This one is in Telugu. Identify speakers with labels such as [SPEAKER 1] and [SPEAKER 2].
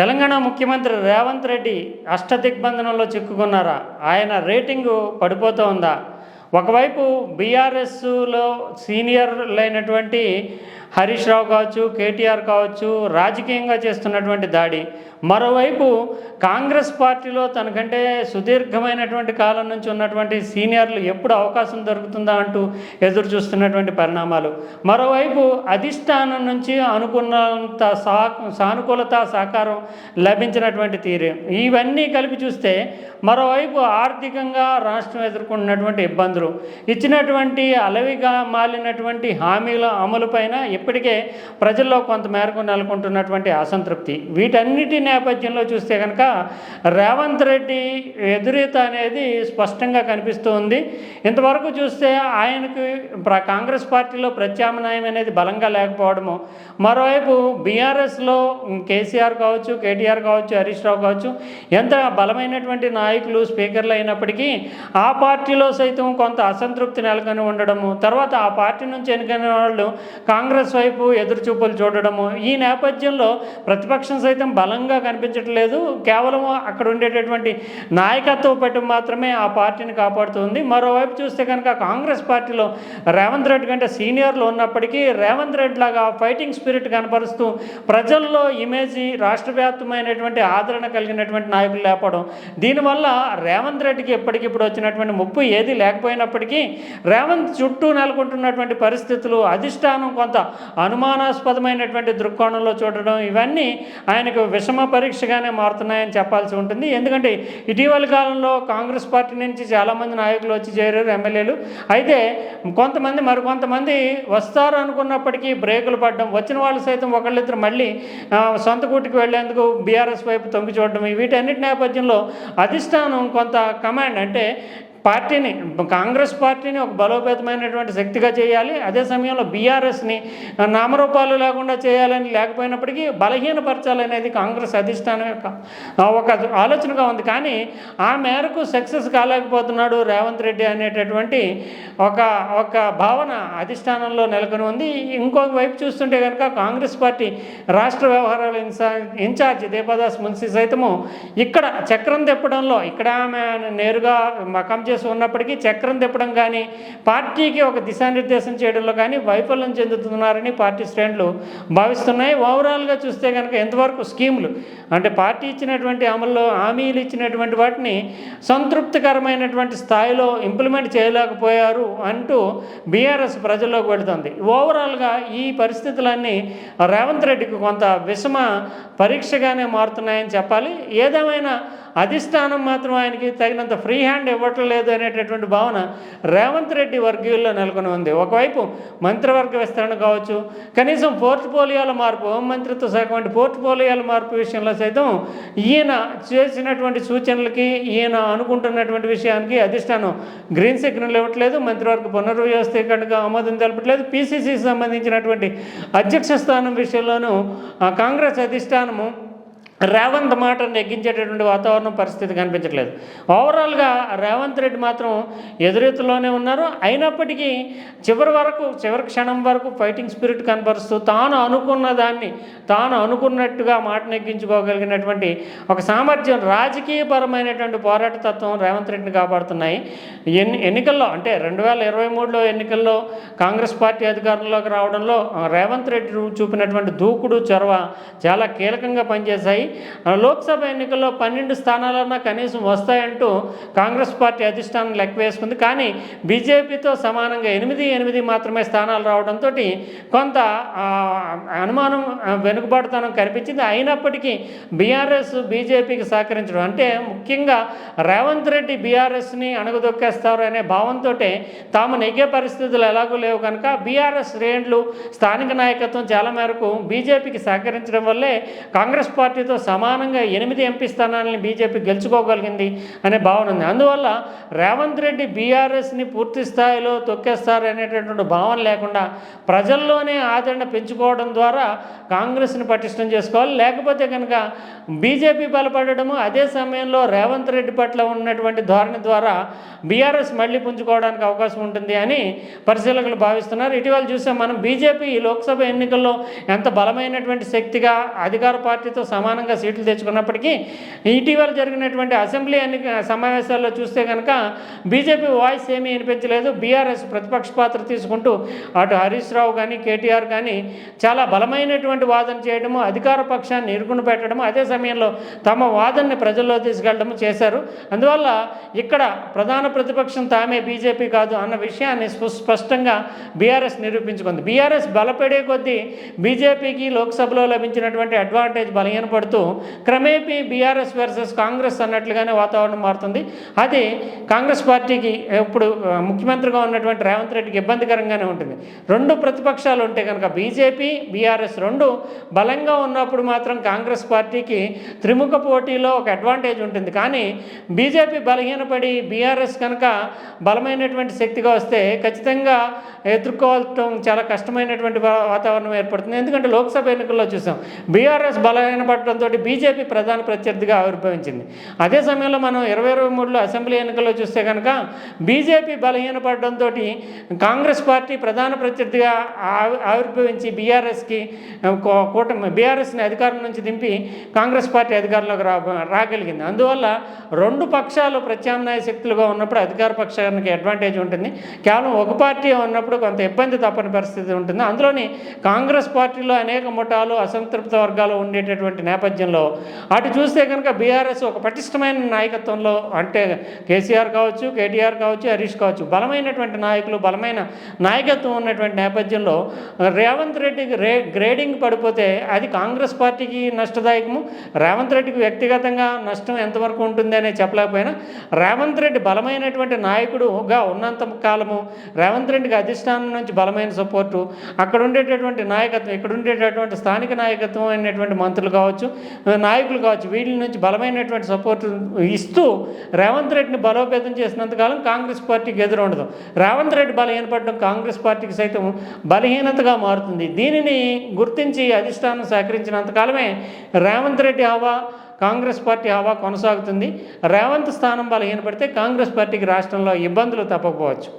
[SPEAKER 1] తెలంగాణ ముఖ్యమంత్రి రేవంత్ రెడ్డి అష్టదిగ్బంధనంలో చిక్కుకున్నారా? ఆయన రేటింగు పడిపోతూ ఉందా? ఒకవైపు బీఆర్ఎస్లో సీనియర్లైనటువంటి హరీష్ రావు కావచ్చు కేటీఆర్ కావచ్చు రాజకీయంగా చేస్తున్నటువంటి దాడి మరోవైపు కాంగ్రెస్ పార్టీలో తనకంటే సుదీర్ఘమైనటువంటి కాలం నుంచి ఉన్నటువంటి సీనియర్లు ఎప్పుడు అవకాశం దొరుకుతుందా అంటూ ఎదురు చూస్తున్నటువంటి పరిణామాలు. మరోవైపు అధిష్టానం నుంచి అనుకున్నంత సా సానుకూలత సహకారం లభించినటువంటి తీరు. ఇవన్నీ కలిపి చూస్తే మరోవైపు ఆర్థికంగా రాష్ట్రం ఎదుర్కొంటున్నటువంటి ఇబ్బందులు. ఇచ్చినటువంటి అలవిగా మాలినటువంటి హామీల అమలుపైన ఇప్పటికే ప్రజల్లో కొంత మేరకు నెలకొంటున్నటువంటి అసంతృప్తి. వీటన్నిటిని నేపథ్యంలో చూస్తే కనుక రేవంత్ రెడ్డి ఎదురీత అనేది స్పష్టంగా కనిపిస్తూ ఉంది ఇంతవరకు చూస్తే ఆయనకు కాంగ్రెస్ పార్టీలో ప్రత్యామ్నాయం అనేది బలంగా లేకపోవడము. మరోవైపు బీఆర్ఎస్లో కేసీఆర్ కావచ్చు కేటీఆర్ కావచ్చు హరీష్ రావు కావచ్చు ఎంత బలమైనటువంటి నాయకులు స్పీకర్లు అయినప్పటికీ ఆ పార్టీలో సైతం కొంత అసంతృప్తి నెలకొని ఉండడము. తర్వాత ఆ పార్టీ నుంచి ఎన్నికైన వాళ్ళు కాంగ్రెస్ వైపు ఎదురుచూపులు చూడడము. ఈ నేపథ్యంలో ప్రతిపక్షం సైతం బలంగా కనిపించట్లేదు. కేవలం అక్కడ ఉండేటటువంటి నాయకత్వ పట్టు మాత్రమే ఆ పార్టీని కాపాడుతుంది. మరోవైపు చూస్తే కనుక కాంగ్రెస్ పార్టీలో రేవంత్ రెడ్డి కంటే సీనియర్లు ఉన్నప్పటికీ రేవంత్ రెడ్డి లాగా ఫైటింగ్ స్పిరిట్ కనపరుస్తూ ప్రజల్లో ఇమేజ్ రాష్ట్ర వ్యాప్తమైనటువంటి ఆదరణ కలిగినటువంటి నాయకులు లేపడం దీనివల్ల రేవంత్ రెడ్డికి ఎప్పటికిప్పుడు వచ్చినటువంటి ముప్పు ఏది లేకపోయినప్పటికీ రేవంత్ చుట్టూ నెలకొంటున్నటువంటి పరిస్థితులు అధిష్టానం కొంత అనుమానాస్పదమైనటువంటి దృక్కోణంలో చూడడం ఇవన్నీ ఆయనకు విషమ పరీక్షగానే మారుతున్నాయని చెప్పాల్సి ఉంటుంది. ఎందుకంటే ఇటీవల కాలంలో కాంగ్రెస్ పార్టీ నుంచి చాలామంది నాయకులు వచ్చి చేరారు ఎమ్మెల్యేలు. అయితే కొంతమంది మరికొంతమంది వస్తారు అనుకున్నప్పటికీ బ్రేకులు పడడం వచ్చిన వాళ్ళు సైతం ఒకళ్ళిద్దరు మళ్ళీ సొంత కూటికి వెళ్ళేందుకు బీఆర్ఎస్ వైపు తొంగి చూడడం వీటన్నిటి నేపథ్యంలో అధిష్టానం కొంత కమాండ్ అంటే పార్టీని కాంగ్రెస్ పార్టీని ఒక బలోపేతమైనటువంటి శక్తిగా చేయాలి. అదే సమయంలో బీఆర్ఎస్ని నామరూపాలు లేకుండా చేయాలని లేకపోయినప్పటికీ బలహీనపరచాలనేది కాంగ్రెస్ అధిష్టానం యొక్క ఒక ఆలోచనగా ఉంది. కానీ ఆ మేరకు సక్సెస్ కాలేకపోతున్నాడు రేవంత్ రెడ్డి అనేటటువంటి ఒక ఒక భావన అధిష్టానంలో నెలకొని ఉంది. ఇంకొక వైపు చూస్తుంటే కనుక కాంగ్రెస్ పార్టీ రాష్ట్ర వ్యవహారాల ఇన్ఛార్జ్ దేవదాస్ మున్సి సైతము ఇక్కడ చక్రం తిప్పడంలో ఇక్కడ ఆమె నేరుగా మకం పనిచేసి ఉన్నప్పటికీ చక్రం తిప్పడం కానీ పార్టీకి ఒక దిశానిర్దేశం చేయడంలో కానీ వైఫల్యం చెందుతున్నారని పార్టీ శ్రేణులు భావిస్తున్నాయి. ఓవరాల్గా చూస్తే కనుక ఎంతవరకు స్కీములు? అంటే పార్టీ ఇచ్చినటువంటి అమల్లో హామీలు ఇచ్చినటువంటి వాటిని సంతృప్తికరమైనటువంటి స్థాయిలో ఇంప్లిమెంట్ చేయలేకపోయారు అంటూ బీఆర్ఎస్ ప్రజల్లోకి వెళుతుంది. ఓవరాల్గా ఈ పరిస్థితులన్నీ రేవంత్ రెడ్డికి కొంత విషమ పరీక్షగానే మారుతున్నాయని చెప్పాలి. ఏదేమైనా అధిష్టానం మాత్రం ఆయనకి తగినంత ఫ్రీ హ్యాండ్ ఇవ్వట్లేదు అనేటటువంటి భావన రేవంత్ రెడ్డి వర్గీయుల్లో నెలకొని ఉంది. ఒకవైపు మంత్రివర్గ విస్తరణ కావచ్చు కనీసం పోర్ట్ఫోలియోల మార్పు హోంమంత్రిత్వ శాఖ వంటి పోర్ట్ఫోలియోల మార్పు విషయంలో సైతం ఈయన చేసినటువంటి సూచనలకి ఈయన అనుకుంటున్నటువంటి విషయానికి అధిష్టానం గ్రీన్ సిగ్నల్ ఇవ్వట్లేదు మంత్రివర్గ పునర్వ్యవస్థీకరణకు ఆమోదం తెలపట్లేదు. పీసీసీకి సంబంధించినటువంటి అధ్యక్ష స్థానం విషయంలోనూ ఆ, కాంగ్రెస్ అధిష్టానము రేవంత్ మాటను నెగ్గించేటటువంటి వాతావరణం పరిస్థితి కనిపించట్లేదు. ఓవరాల్గా రేవంత్ రెడ్డి మాత్రం ఎదురెత్తులోనే ఉన్నారు. అయినప్పటికీ చివరి వరకు చివరి క్షణం వరకు ఫైటింగ్ స్పిరిట్ కనపరుస్తూ తాను అనుకున్న దాన్ని తాను అనుకున్నట్టుగా మాట నెగ్గించుకోగలిగినటువంటి ఒక సామర్థ్యం రాజకీయపరమైనటువంటి పోరాట తత్వం రేవంత్ రెడ్డిని కాపాడుతున్నాయి. ఎన్ని ఎన్నికల్లో అంటే రెండు వేల ఇరవై మూడులో ఎన్నికల్లో కాంగ్రెస్ పార్టీ అధికారంలోకి రావడంలో రేవంత్ రెడ్డి చూపినటువంటి దూకుడు చొరవ చాలా కీలకంగా పనిచేశాయి. లోక్సభ ఎన్నికల్లో పన్నెండు స్థానాలన్నా కనీసం వస్తాయంటూ కాంగ్రెస్ పార్టీ అధిష్టానం లెక్క వేసుకుంది. కానీ బీజేపీతో సమానంగా ఎనిమిది ఎనిమిది మాత్రమే స్థానాలు రావడంతో కొంత అనుమానం వెనుకబడతనం కనిపించింది. అయినప్పటికీ బీఆర్ఎస్ బీజేపీకి సహకరించడం అంటే ముఖ్యంగా రేవంత్ రెడ్డి బీఆర్ఎస్ని అణగదొక్కేస్తారు అనే భావంతో తాము నెగ్గే పరిస్థితులు ఎలాగూ లేవు కనుక బీఆర్ఎస్ శ్రేణులు స్థానిక నాయకత్వం చాలా మేరకు బీజేపీకి సహకరించడం వల్లే కాంగ్రెస్ పార్టీతో సమానంగా ఎనిమిది ఎంపీ స్థానాలని బీజేపీ గెలుచుకోగలిగింది అనే భావన ఉంది. అందువల్ల రేవంత్ రెడ్డి బీఆర్ఎస్ని పూర్తి స్థాయిలో తొక్కేస్తారు అనేటటువంటి భావన లేకుండా ప్రజల్లోనే ఆదరణ పెంచుకోవడం ద్వారా కాంగ్రెస్ని పటిష్టం చేసుకోవాలి. లేకపోతే కనుక బీజేపీ బలపడము అదే సమయంలో రేవంత్ రెడ్డి పట్ల ఉన్నటువంటి ధోరణి ద్వారా బీఆర్ఎస్ మళ్ళీ పుంజుకోవడానికి అవకాశం ఉంటుంది అని పరిశీలకులు భావిస్తున్నారు. ఇటీవల చూసాం మనం బీజేపీ ఈ లోక్సభ ఎన్నికల్లో ఎంత బలమైనటువంటి శక్తిగా అధికార పార్టీతో సమానంగా బ్రహ్మాండంగా సీట్లు తెచ్చుకున్నప్పటికీ ఇటీవల జరిగినటువంటి అసెంబ్లీ ఎన్ని సమావేశాల్లో చూస్తే కనుక బీజేపీ వాయిస్ ఏమీ వినిపించలేదు. బీఆర్ఎస్ ప్రతిపక్ష పాత్ర తీసుకుంటూ అటు హరీష్ రావు కానీ కేటీఆర్ కానీ చాలా బలమైనటువంటి వాదన చేయడము అధికార పక్షాన్ని ఇరుకును పెట్టడము అదే సమయంలో తమ వాదనని ప్రజల్లో తీసుకెళ్ళడము చేశారు. అందువల్ల ఇక్కడ ప్రధాన ప్రతిపక్షం తామే బీజేపీ కాదు అన్న విషయాన్ని స్పష్టంగా బీఆర్ఎస్ నిరూపించుకుంది. బీఆర్ఎస్ బలపడే కొద్దీ బీజేపీకి లోక్సభలో లభించినటువంటి అడ్వాంటేజ్ బలహీనపడుతూ క్రమేపీ బీఆర్ఎస్ వర్సెస్ కాంగ్రెస్ అన్నట్లుగానే వాతావరణం మారుతుంది. అది కాంగ్రెస్ పార్టీకి ఇప్పుడు ముఖ్యమంత్రిగా ఉన్నటువంటి రేవంత్ రెడ్డికి ఇబ్బందికరంగానే ఉంటుంది. రెండు ప్రతిపక్షాలు ఉంటే కనుక బీజేపీ బీఆర్ఎస్ రెండు బలంగా ఉన్నప్పుడు మాత్రం కాంగ్రెస్ పార్టీకి త్రిముఖ పోటీలో ఒక అడ్వాంటేజ్ ఉంటుంది. కానీ బీజేపీ బలహీనపడి బీఆర్ఎస్ కనుక బలమైనటువంటి శక్తిగా వస్తే ఖచ్చితంగా ఎదుర్కోవటం చాలా కష్టమైనటువంటి వాతావరణం ఏర్పడుతుంది. ఎందుకంటే లోక్సభ ఎన్నికల్లో చూసాం బీఆర్ఎస్ బలహీనపడటంతో బీజేపీ ప్రధాన ప్రత్యర్థిగా ఆవిర్భవించింది. అదే సమయంలో మనం ఇరవై ఇరవై మూడులో అసెంబ్లీ ఎన్నికల్లో చూస్తే కనుక బీజేపీ బలహీనపడడంతో కాంగ్రెస్ పార్టీ ప్రధాన ప్రత్యర్థిగా ఆవిర్భవించి బీఆర్ఎస్కి కూటమి బీఆర్ఎస్ని అధికారం నుంచి దింపి కాంగ్రెస్ పార్టీ అధికారంలోకి రా రాగలిగింది. అందువల్ల రెండు పక్షాలు ప్రత్యామ్నాయ శక్తులుగా ఉన్నప్పుడు అధికార పక్షానికి అడ్వాంటేజ్ ఉంటుంది. కేవలం ఒక పార్టీ ఉన్నప్పుడు కొంత ఇబ్బంది తప్పని పరిస్థితి ఉంటుంది. అందులోని కాంగ్రెస్ పార్టీలో అనేక ముఠాలు అసంతృప్త వర్గాలు ఉండేటటువంటి నేపథ్యం నేపథ్యంలో. అటు చూస్తే కనుక బీఆర్ఎస్ ఒక పటిష్టమైన నాయకత్వంలో అంటే కేసీఆర్ కావచ్చు కేటీఆర్ కావచ్చు హరీష్ కావచ్చు బలమైనటువంటి నాయకులు బలమైన నాయకత్వం ఉన్నటువంటి నేపథ్యంలో రేవంత్ రెడ్డికి రే గ్రేడింగ్ పడిపోతే అది కాంగ్రెస్ పార్టీకి నష్టదాయకము రేవంత్ రెడ్డికి వ్యక్తిగతంగా నష్టం ఎంతవరకు ఉంటుంది అనేది చెప్పలేకపోయినా రేవంత్ రెడ్డి బలమైనటువంటి నాయకుడుగా ఉన్నంత కాలము రేవంత్ రెడ్డికి అధిష్టానం నుంచి బలమైన సపోర్టు అక్కడ ఉండేటటువంటి నాయకత్వం ఇక్కడ ఉండేటటువంటి స్థానిక నాయకత్వం అయినటువంటి మంత్రులు కావచ్చు నాయకులు కావచ్చు వీళ్ళ నుంచి బలమైనటువంటి సపోర్ట్ ఇస్తూ రేవంత్ రెడ్డిని బలోపేతం చేసినంతకాలం కాంగ్రెస్ పార్టీకి ఎదురు ఉండదు రేవంత్ రెడ్డి బలహీనపడడం కాంగ్రెస్ పార్టీకి సైతం బలహీనతగా మారుతుంది. దీనిని గుర్తించి అధిష్టానం సహకరించినంతకాలమే రేవంత్ రెడ్డి హవా కాంగ్రెస్ పార్టీ హవా కొనసాగుతుంది. రేవంత్ స్థానం బలహీనపడితే కాంగ్రెస్ పార్టీకి రాష్ట్రంలో ఇబ్బందులు తప్పకపోవచ్చు.